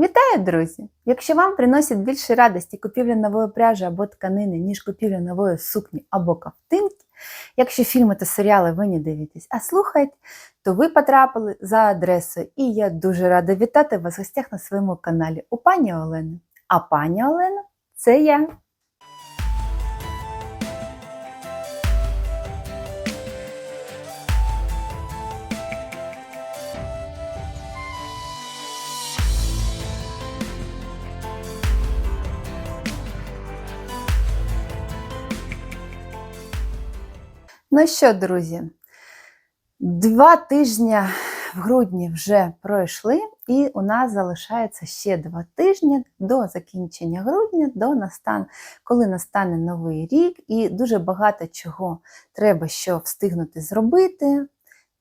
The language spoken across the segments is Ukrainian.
Вітаю, друзі! Якщо вам приносить більше радості купівля нової пряжі або тканини, ніж купівля нової сукні або ковтинки, якщо фільми та серіали ви не дивитесь, а слухаєте, то ви потрапили за адресою. І я дуже рада вітати вас в гостях на своєму каналі у пані Олени. А пані Олена це я. Ну що, друзі, два тижні в грудні вже пройшли, і у нас залишається ще два тижні до закінчення грудня, до настан... коли настане новий рік, і дуже багато чого треба що встигнути зробити.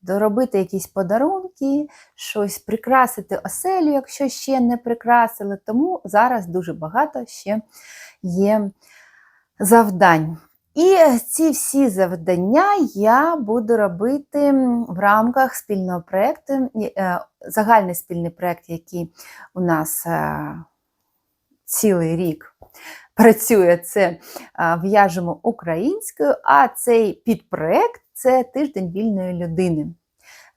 Доробити якісь подарунки, щось прикрасити оселю, якщо ще не прикрасили. Тому зараз дуже багато ще є завдань. І ці всі завдання я буду робити в рамках спільного проєкту, е, загальний спільний проєкт, який у нас е, цілий рік працює, це е, в'яжемо українською, а цей підпроєкт це тиждень вільної людини.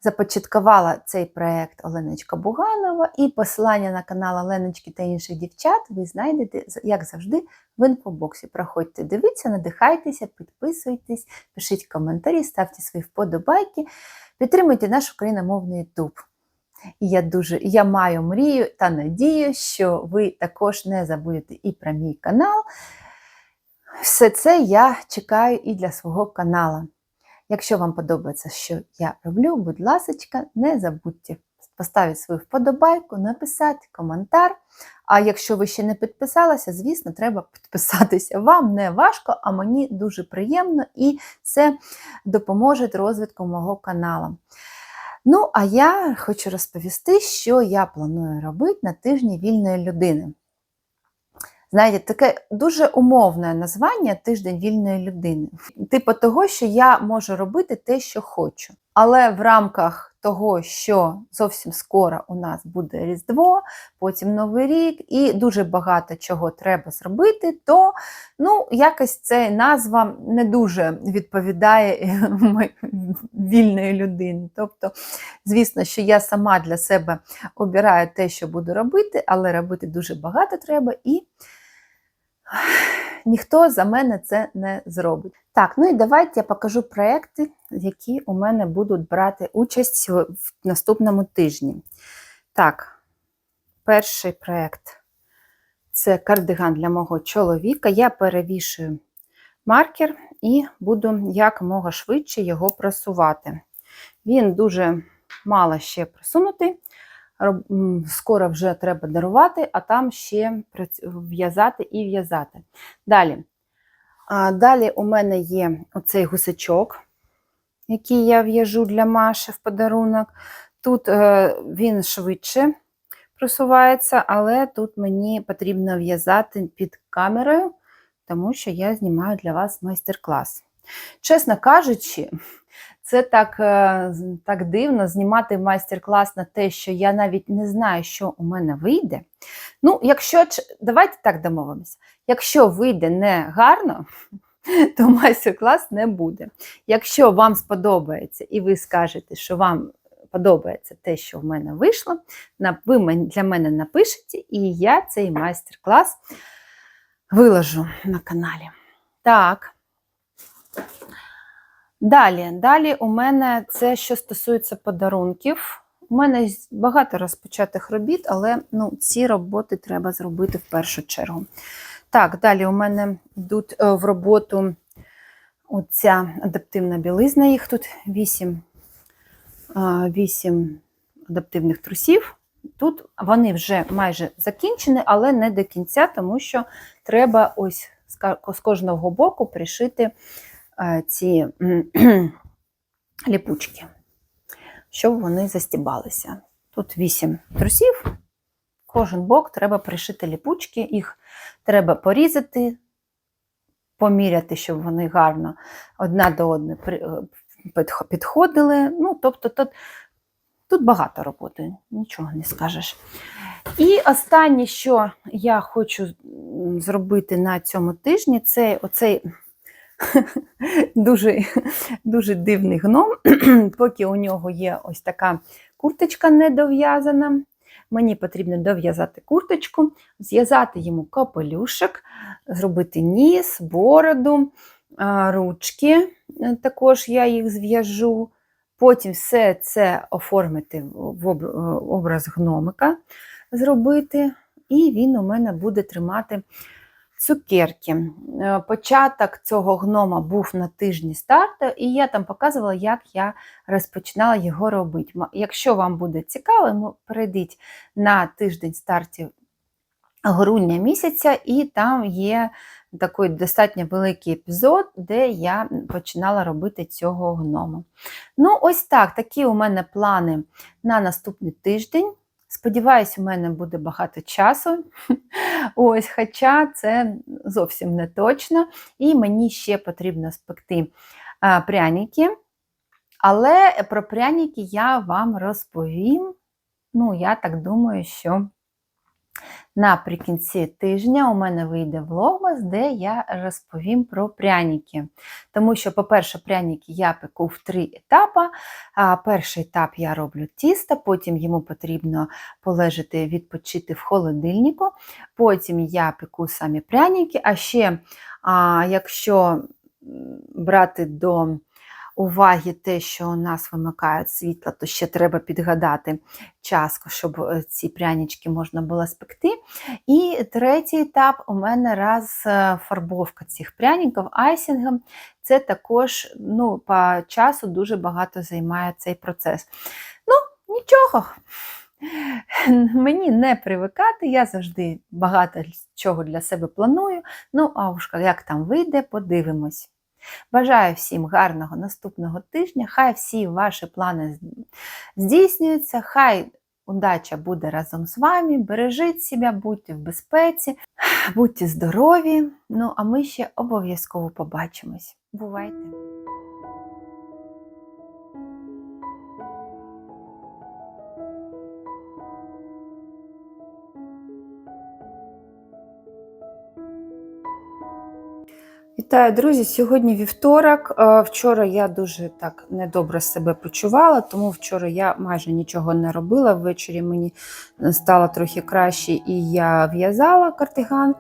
Започаткувала цей проєкт Оленочка Буганова, і посилання на канал Оленочки та інших дівчат ви знайдете, як завжди, в інфобоксі. Проходьте, дивіться, надихайтеся, підписуйтесь, пишіть коментарі, ставте свої вподобайки, підтримуйте наш україномовний YouTube. І я дуже я маю мрію та надію, що ви також не забудете і про мій канал. Все це я чекаю і для свого каналу. Якщо вам подобається, що я роблю, будь ласка, не забудьте поставити свою вподобайку, написати коментар. А якщо ви ще не підписалися, звісно, треба підписатися. Вам не важко, а мені дуже приємно і це допоможе розвитку мого каналу. Ну, а я хочу розповісти, що я планую робити на тижні вільної людини. Знаєте, таке дуже умовне названня тиждень вільної людини. Типу того, що я можу робити те, що хочу. Але в рамках того, що зовсім скоро у нас буде Різдво, потім Новий рік, і дуже багато чого треба зробити, то ну, якось ця назва не дуже відповідає вільної людини. Тобто, звісно, що я сама для себе обираю те, що буду робити, але робити дуже багато треба і ніхто за мене це не зробить. Так, ну і давайте я покажу проекти, які у мене будуть брати участь в наступному тижні. Так, перший проєкт це кардиган для мого чоловіка. Я перевішую маркер і буду якомога швидше його просувати. Він дуже мало ще просунутий скоро вже треба дарувати, а там ще в'язати і в'язати. Далі. Далі у мене є оцей гусачок, який я в'яжу для Маші в подарунок. Тут е, він швидше просувається, але тут мені потрібно в'язати під камерою, тому що я знімаю для вас майстер-клас. Чесно кажучи, це так е, так дивно знімати майстер-клас на те, що я навіть не знаю, що у мене вийде. Ну, якщо давайте так домовимося. Якщо вийде не гарно, то майстер-клас не буде. Якщо вам сподобається, і ви скажете, що вам подобається те, що в мене вийшло, ви для мене напишете, і я цей майстер-клас виложу на каналі. Так. Далі, далі у мене це, що стосується подарунків. У мене багато розпочатих робіт, але ну, ці роботи треба зробити в першу чергу. Так, далі у мене йдуть е, в роботу оця адаптивна білизна, їх тут 8, 8 адаптивних трусів. Тут вони вже майже закінчені, але не до кінця, тому що треба ось з кожного боку пришити Е, ці ліпучки, щоб вони застібалися. Тут 8 трусів, кожен бок треба пришити ліпучки, їх треба порізати, поміряти, щоб вони гарно одна до одної е, підходили. Ну, тобто тут, тут багато роботи, нічого не скажеш. І останнє, що я хочу зробити на цьому тижні, це оцей дуже, дуже дивний гном, поки у нього є ось така курточка недов'язана. Мені потрібно дов'язати курточку, зв'язати йому капелюшок, зробити ніс, бороду, ручки. е, Також я їх зв'яжу. Потім все це оформити в е, образ гномика, зробити, і він у мене буде тримати цукерки. Е, Початок цього гнома був на тижні старту, і я там показувала, як я розпочинала його робити. Якщо вам буде цікаво, перейдіть на тиждень стартів грудня місяця, і там є такий достатньо великий епізод, де я починала робити цього гнома. Ну, ось так, такі у мене плани на наступний тиждень. Сподіваюсь, у мене буде багато часу. Ось, хоча це зовсім не точно. І мені ще потрібно спекти а, пряники. Але про пряники я вам розповім. Ну, я так думаю, що наприкінці тижня у мене вийде влогмас, де я розповім про пряники. Тому що, по-перше, пряники я пеку в три етапи. Перший етап я роблю тісто, потім йому потрібно полежати, відпочити в холодильнику. Потім я пеку самі пряники. А ще, якщо брати до уваги те, що у нас вимикають світло, то ще треба підгадати час, щоб е, ці прянички можна було спекти. І третій етап у мене раз е, фарбовка цих пряників айсингом. Це також ну, по часу дуже багато займає цей процес. Ну, нічого. Мені не привикати, я завжди багато чого для себе планую. Ну, а уж як там вийде, подивимось. Бажаю всім гарного наступного тижня. Хай всі ваші плани здійснюються, хай удача буде разом з вами. Бережіть себе, будьте в безпеці, будьте здорові. Ну, а ми ще обов'язково побачимось. Бувайте! Вітаю, друзі! Сьогодні вівторок. Е, Вчора я дуже так недобре себе почувала, тому вчора я майже нічого не робила. Ввечері мені стало трохи краще і я в'язала картиган.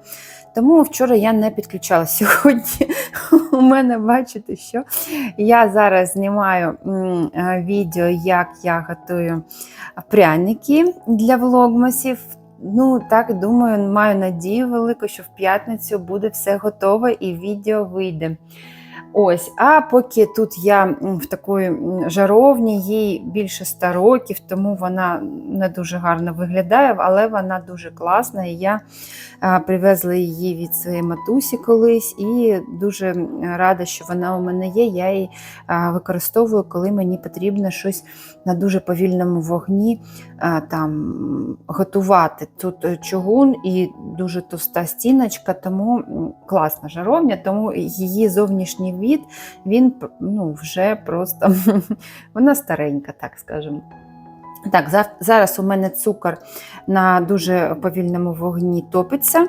Тому вчора я не підключала сьогодні. У мене бачите, що я зараз знімаю е, відео, як я готую пряники для влогмасів. Ну, так думаю, маю надію велику, що в п'ятницю буде все готове і відео вийде. Ось, а поки тут я в такої жаровні, їй більше 100 років, тому вона не дуже гарно виглядає, але вона дуже класна. І я привезла її від своєї матусі колись, і дуже рада, що вона у мене є. Я її використовую, коли мені потрібно щось на дуже повільному вогні там, готувати. Тут е, чугун і дуже товста стіночка, тому класна жаровня, тому її зовнішній від він ну, вже просто вона старенька, так скажемо. Так, зараз у мене цукор на дуже повільному вогні топиться.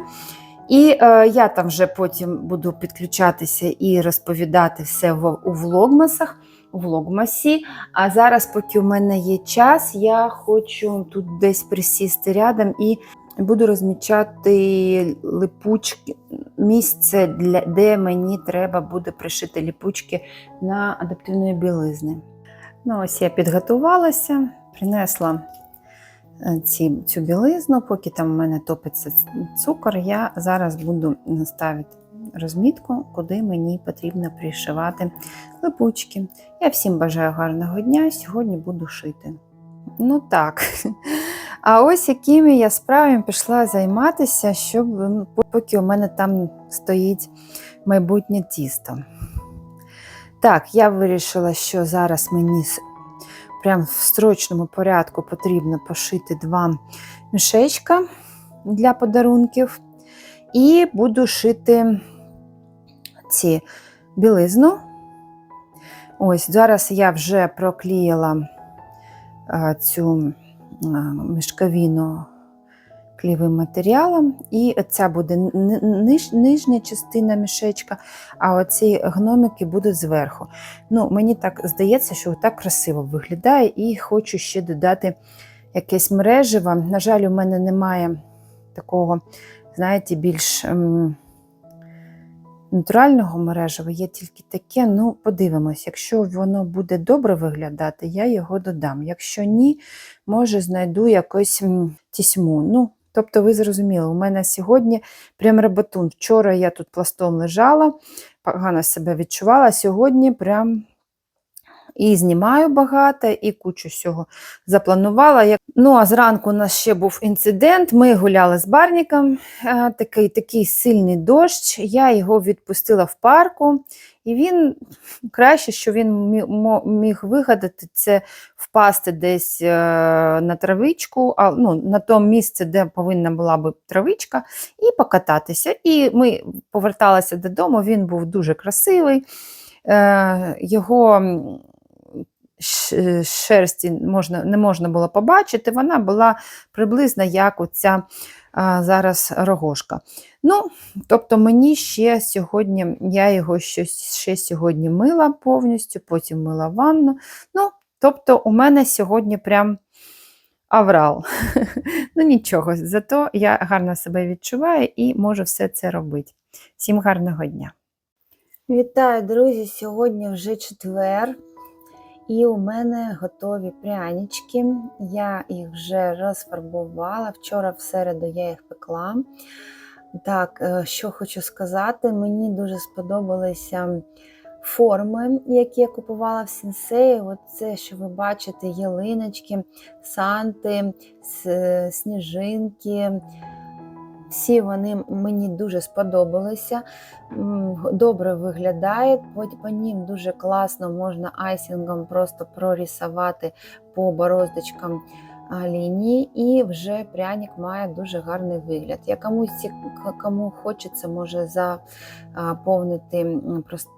І е, я там вже потім буду підключатися і розповідати все в, у влогмасах, у влогмасі. А зараз, поки у мене є час, я хочу тут десь присісти рядом і буду розмічати липучки, місце, для, де мені треба буде пришити ліпучки на адаптивної білизни. Ну, ось я підготувалася, принесла е, ці, цю білизну, поки там у мене топиться цукор, я зараз буду ставити розмітку, куди мені потрібно пришивати липучки. Я всім бажаю гарного дня, сьогодні буду шити. Ну так. А ось якими я справами пішла займатися, щоб поки у мене там стоїть майбутнє тісто. Так, я вирішила, що зараз мені прям в строчному порядку потрібно пошити два мішечка для подарунків. І буду шити ці білизну. Ось зараз я вже проклеїла цю а, клівим матеріалом. І ця буде ниж- нижня частина мішечка, а оці гномики будуть зверху. Ну, Мені так здається, що так красиво виглядає, і хочу ще додати якесь мережево. На жаль, у мене немає такого, знаєте, більш. ем, натурального мережева є тільки таке. Ну, подивимось, якщо воно буде добре виглядати, я його додам. Якщо ні, може знайду якусь тісьму. Ну, тобто, ви зрозуміли, у мене сьогодні прям роботун. Вчора я тут пластом лежала, погано себе відчувала. Сьогодні прям. І знімаю багато, і кучу всього запланувала. Ну, а зранку у нас ще був інцидент. Ми гуляли з барніком, е, такий, такий сильний дощ. Я його відпустила в парку, і він краще, що він міг вигадати, це впасти десь е, на травичку, а, ну, на тому місце, де повинна була би травичка, і покататися. І ми поверталися додому, він був дуже красивий. Е, Його шерсті можна, не можна було побачити, вона була приблизно як оця а, зараз рогошка. Ну, тобто мені ще сьогодні, я його щось ще сьогодні мила повністю, потім мила ванну. Ну, тобто у мене сьогодні прям аврал. ну нічого, зато я гарно себе відчуваю і можу все це робити. Всім гарного дня! Вітаю, друзі! Сьогодні вже четвер. І у мене готові прянички. Я їх вже розфарбувала. Вчора в середу я їх пекла. Так, е, що хочу сказати, мені дуже сподобалися форми, які я купувала в сенсеї. От це, що ви бачите, ялиночки, санти, сніжинки. Всі вони мені дуже сподобалися, добре виглядають. По, ним дуже класно можна айсингом просто прорисувати по бороздочкам лінії, і вже пряник має дуже гарний вигляд. Я комусь кому хочеться, може заповнити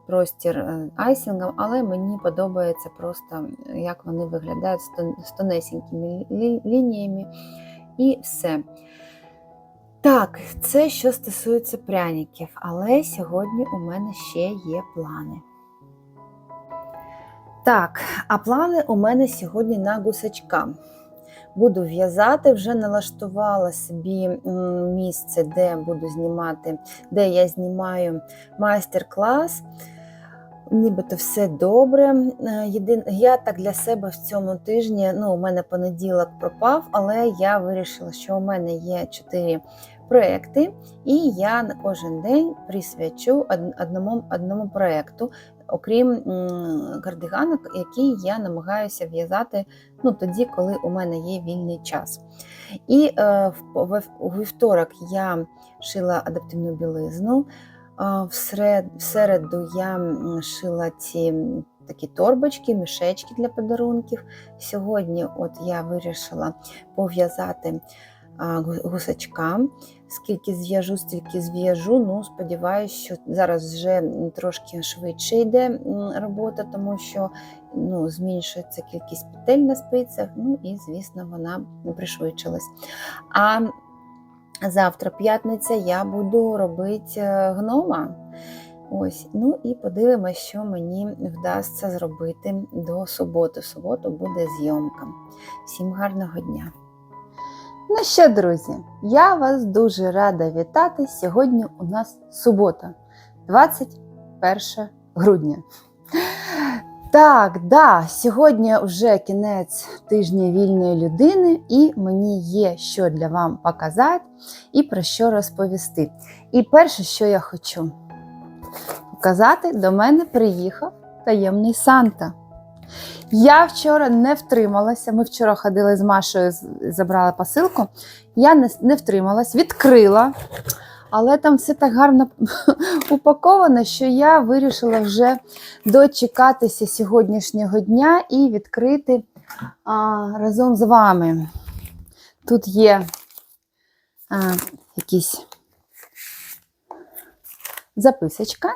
простір е, айсингом, але мені подобається просто, як вони виглядають з тонесенькими лініями і все. Так, це що стосується пряників, але сьогодні у мене ще є плани. Так, а плани у мене сьогодні на гусачка. Буду в'язати, вже налаштувала собі місце, де буду знімати, де я знімаю майстер-клас. Нібито все добре. Е, Я так для себе в цьому тижні, ну, у мене понеділок пропав, але я вирішила, що у мене є чотири проекти, і я на кожен день присвячу одному, одному проекту, окрім кардиганок, який я намагаюся в'язати ну, тоді, коли у мене є вільний час. І е, у вівторок я шила адаптивну білизну. В серед, в середу я шила ці такі торбочки, мішечки для подарунків. Сьогодні от я вирішила пов'язати гусачка. Скільки зв'яжу, стільки зв'яжу. Ну, сподіваюся, що зараз вже трошки швидше йде робота, тому що ну, зменшується кількість петель на спицях, ну і, звісно, вона пришвидшилась. А завтра, п'ятниця, я буду робити е, гнома. Ось, ну і подивимося, що мені вдасться зробити до суботи. Суботу буде зйомка. Всім гарного дня! Ну що, друзі, я вас дуже рада вітати. Сьогодні у нас субота, 21 грудня. Так, да, сьогодні вже кінець тижня вільної людини, і мені є що для вам показати і про що розповісти. І перше, що я хочу показати, до мене приїхав таємний Санта. Я вчора не втрималася. Ми вчора ходили з Машою, забрали посилку. Я не, не втрималась, відкрила, але там все так гарно упаковано, що я вирішила вже дочекатися сьогоднішнього дня і відкрити а, разом з вами. Тут є а, якісь записочка.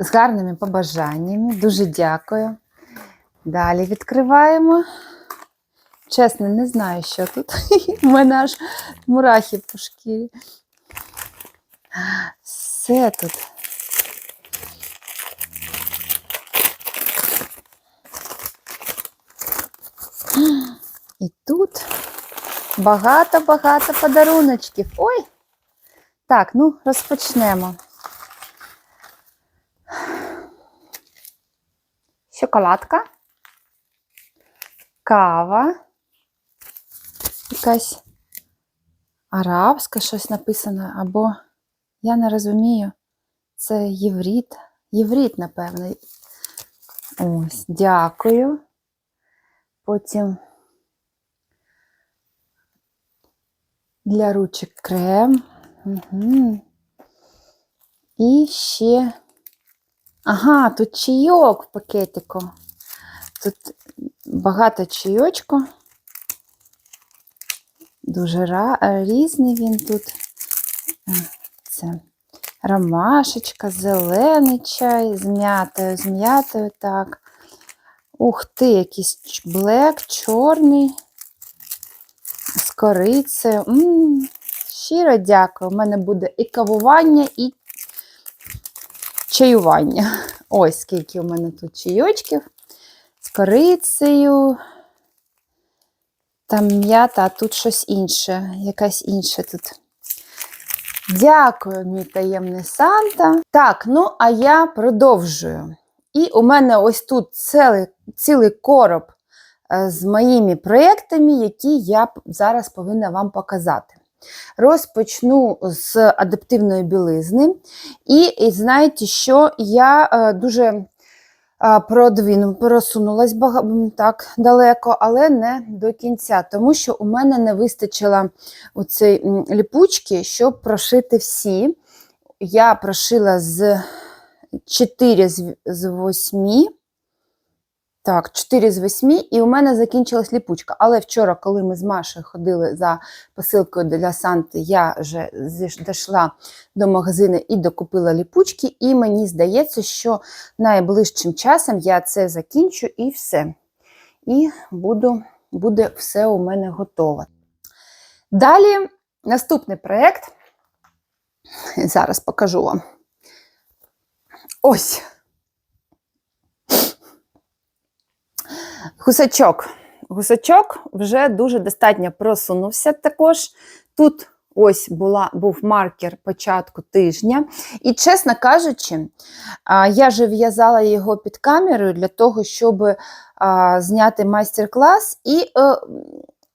З гарними побажаннями. Дуже дякую. Далі відкриваємо. Чесно, не знаю, що тут. У мене аж мурахи по шкірі. Все тут. І тут багато-багато подаруночків. Ой! Так, ну розпочнемо. Шоколадка, кава, якась арабська щось написано, або я не розумію, це євріт. Євріт, напевно. Ось, дякую. Потім для ручок крем. Угу. І ще. Ага, тут чайок в пакетику. Тут багато чайочку. Дуже різний він тут. Це ромашечка, зелений чай з м'ятою, з м'ятою, так. Ух ти, якийсь блек, чорний, з корицею. М, Щиро дякую. У мене буде і кавування, і чаювання. Ось скільки у мене тут чайочків з корицею. Там м'ята, а тут щось інше, якась інша тут. Дякую, мій таємний Санта. Так, ну а я продовжую. І у мене ось тут цілий, цілий короб е, з моїми проєктами, які я зараз повинна вам показати. Розпочну з адаптивної білизни. І, і знаєте, що я е, дуже е, продвину, просунулась так далеко, але не до кінця, тому що у мене не вистачило оцей ліпучки, щоб прошити всі. Я прошила з 4 з, з 8. Так, 4 з 8, і у мене закінчилась ліпучка. Але вчора, коли ми з Машею ходили за посилкою для Санти, я вже дійшла до магазину і докупила ліпучки, і мені здається, що найближчим часом я це закінчу і все. І буду, буде все у мене готово. Далі наступний проєкт. Зараз покажу вам. Ось. Гусачок. Гусачок вже дуже достатньо просунувся також. Тут ось була, був маркер початку тижня. І, чесно кажучи, я вже в'язала його під камерою для того, щоб зняти майстер-клас. І е,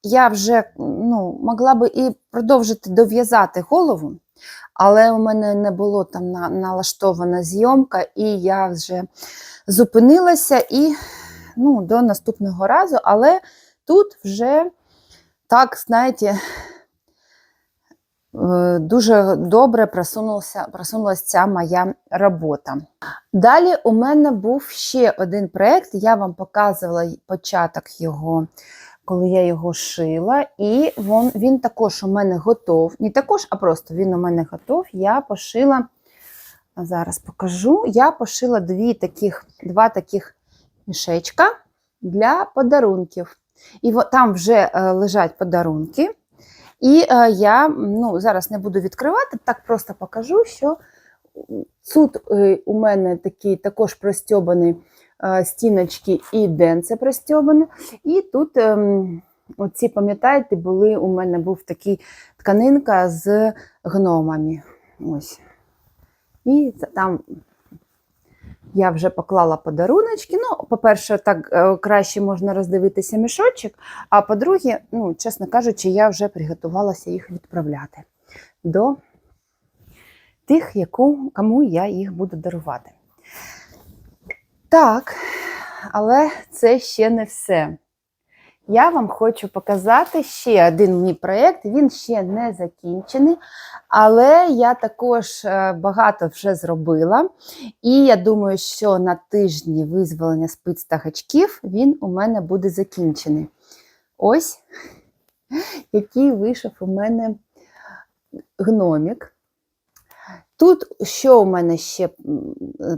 я вже ну, могла би і продовжити дов'язати голову. Але у мене не було там налаштована зйомка, і я вже зупинилася і ну, до наступного разу, але тут вже так, знаєте, е, дуже добре просунулася, просунулася ця моя робота. Далі у мене був ще один проєкт, я вам показувала початок його, коли я його шила, і він, він також у мене готов. Не також, а просто він у мене готов. Я пошила, зараз покажу, я пошила дві таких, два таких мішечка для подарунків. І там вже е, лежать подарунки. І е, я ну, зараз не буду відкривати, так просто покажу, що тут е, у мене такі також простьобані стіночки і денце простьобане. І тут, ем, оці, пам'ятаєте, були у мене був такий тканинка з гномами. Ось. І там я вже поклала подаруночки. Ну, по-перше, так е, краще можна роздивитися мішочок, а по-друге, ну, чесно кажучи, я вже приготувалася їх відправляти до тих, яку, кому я їх буду дарувати. Так, але це ще не все. Я вам хочу показати ще один мій проєкт. Він ще не закінчений, але я також е, багато вже зробила. І я думаю, що на тижні визволення спиць та гачків він у мене буде закінчений. Ось який вийшов у мене гномік. Тут що у мене ще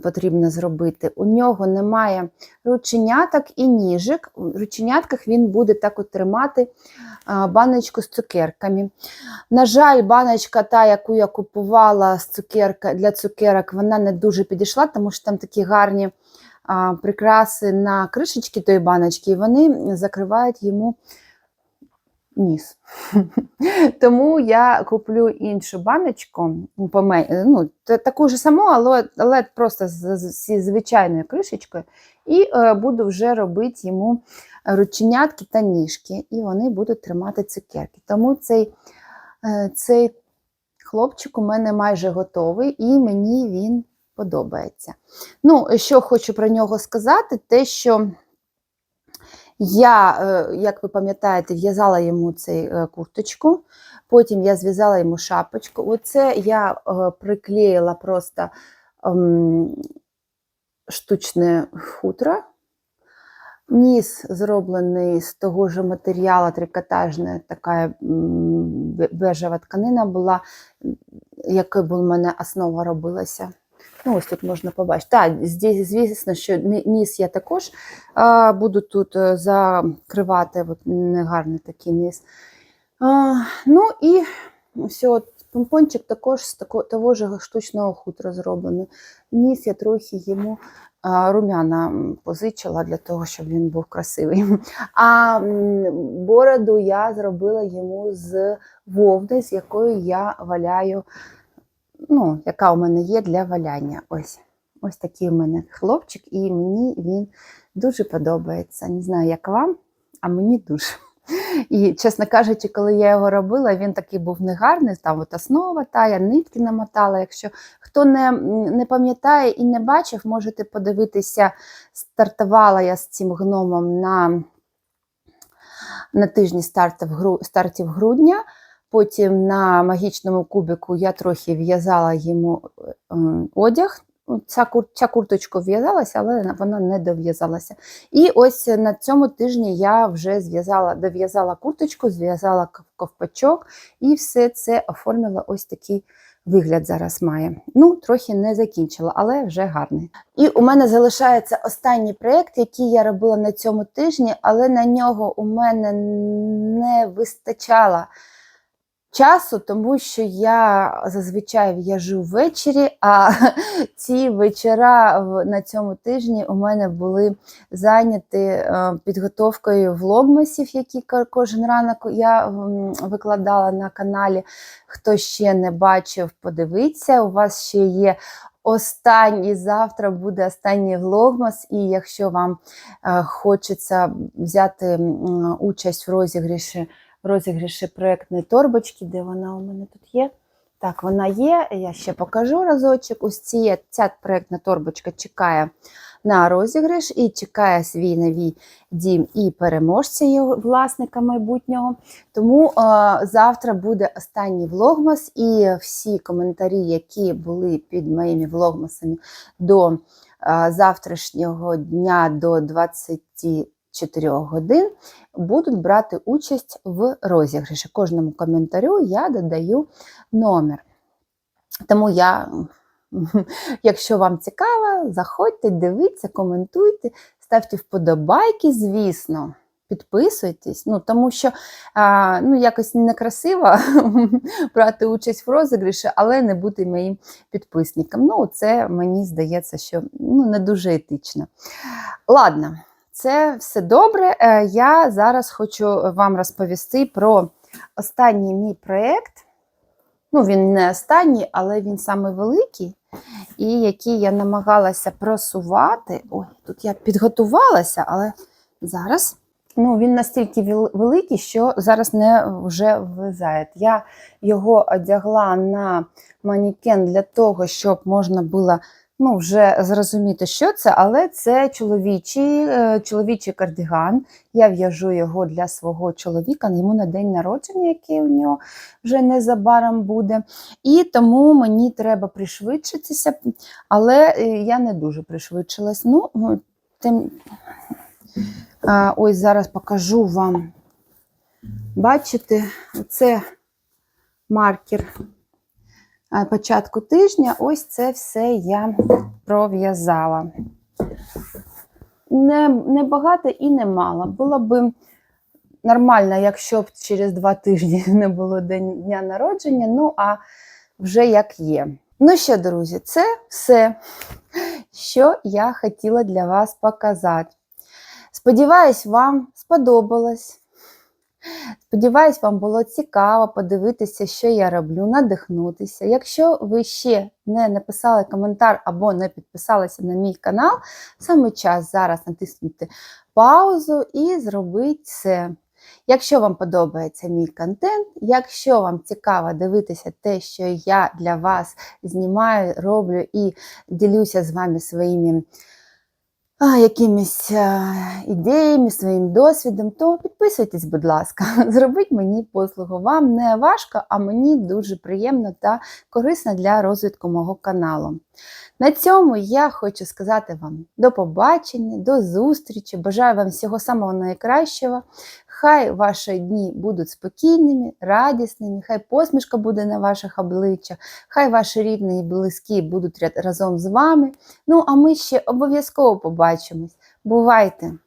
потрібно зробити? У нього немає рученяток і ніжок. В рученятках він буде так тримати баночку з цукерками. На жаль, баночка, та, яку я купувала з цукерка, для цукерок, вона не дуже підійшла, тому що там такі гарні прикраси на кришечки тої баночки, і вони закривають йому ніс. Тому я куплю іншу баночку, ну, таку ж саму, але, але просто з, зі звичайною кришечкою, і е, буду вже робити йому рученятки та ніжки, і вони будуть тримати цукерки. Тому цей, е, цей хлопчик у мене майже готовий, і мені він подобається. Ну, що хочу про нього сказати, те, що я, е, як ви пам'ятаєте, в'язала йому цей е, курточку, потім я зв'язала йому шапочку. Оце я е, приклеїла просто ем, штучне хутро. Ніс зроблений з того ж матеріалу, трикотажна така бежева тканина була, якою в мене основа робилася. Ну, ось тут можна побачити. Так, звісно, що ніс я також а, буду тут е, закривати от, негарний такий низ. А, ну і все, помпончик також з тако, того ж штучного хутра зроблений. Ніс я трохи йому а, румяна позичила для того, щоб він був красивий. А бороду я зробила йому з вовни, з якою я валяю, ну, яка у мене є для валяння. Ось. Ось такий у мене хлопчик, і мені він дуже подобається. Не знаю, як вам, а мені дуже. І, чесно кажучи, коли я його робила, він такий був негарний, там от основа та, я нитки намотала. Якщо хто не, не пам'ятає і не бачив, можете подивитися, стартувала я з цим гномом на, на тижні стартів, стартів грудня. Потім на магічному кубику я трохи в'язала йому е, одяг. Ну, Ця, кур, ця курточка в'язалася, але вона не дов'язалася. І ось на цьому тижні я вже зв'язала, дов'язала курточку, зв'язала ковпачок і все це оформила ось такий вигляд зараз має. Ну, трохи не закінчила, але вже гарний. І у мене залишається останній проєкт, який я робила на цьому тижні, але на нього у мене не вистачало часу, тому що я зазвичай в'яжу ввечері, а ці вечора на цьому тижні у мене були зайняті е, підготовкою влогмасів, які кожен ранок я викладала на каналі. Хто ще не бачив, подивіться. У вас ще є останній завтра буде останній влогмас, і якщо вам е, хочеться взяти участь в розіграші в розіграші проєктної торбочки, де вона у мене тут є. Так, вона є. Я ще покажу разочок. Ось ці, ця проєктна торбочка чекає на розіграш і чекає свій новий дім і переможця його власника майбутнього. Тому е, завтра буде останній влогмас, і всі коментарі, які були під моїми влогмасами до е, завтрашнього дня до 24 годин, будуть брати участь в розіграші. Кожному коментарю я додаю номер. Тому я, якщо вам цікаво, заходьте, дивіться, коментуйте, ставте вподобайки, звісно. Підписуйтесь, ну тому що а, ну, якось некрасиво брати участь в розіграші, але не бути моїм підписником. Ну, це мені здається, що ну, не дуже етично. Ладно, це все добре. Е, Я зараз хочу вам розповісти про останній мій проєкт. Ну, він не останній, але він саме великий, і який я намагалася просувати. Ой, тут я підготувалася, але зараз ну, він настільки великий, що зараз не вже влизає. Я його одягла на манікен для того, щоб можна було ну, вже зрозуміти, що це, але це чоловічий, е, чоловічий кардиган. Я в'яжу його для свого чоловіка, йому на день народження, який у нього вже незабаром буде. І тому мені треба пришвидшитися, але е, я не дуже пришвидшилась. Ну, тим... ось зараз покажу вам. Бачите, це маркер початку тижня ось це все я пров'язала. Не, не багато і не мало. Було б нормально, якщо б через два тижні не було день, дня народження, ну а вже як є. Ну що, друзі, це все, що я хотіла для вас показати. Сподіваюсь, вам сподобалось. Сподіваюсь, вам було цікаво подивитися, що я роблю, надихнутися. Якщо ви ще не написали коментар або не підписалися на мій канал, саме час зараз натиснути паузу і зробити це. Якщо вам подобається мій контент, якщо вам цікаво дивитися те, що я для вас знімаю, роблю і ділюся з вами своїми якимись ідеями, своїм досвідом, то підписуйтесь, будь ласка, зробіть мені послугу. Вам не важко, а мені дуже приємно та корисно для розвитку мого каналу. На цьому я хочу сказати вам до побачення, до зустрічі. Бажаю вам всього самого найкращого. Хай ваші дні будуть спокійними, радісними, хай посмішка буде на ваших обличчях, хай ваші рідні і близькі будуть разом з вами. Ну, а ми ще обов'язково побачимось. Бувайте!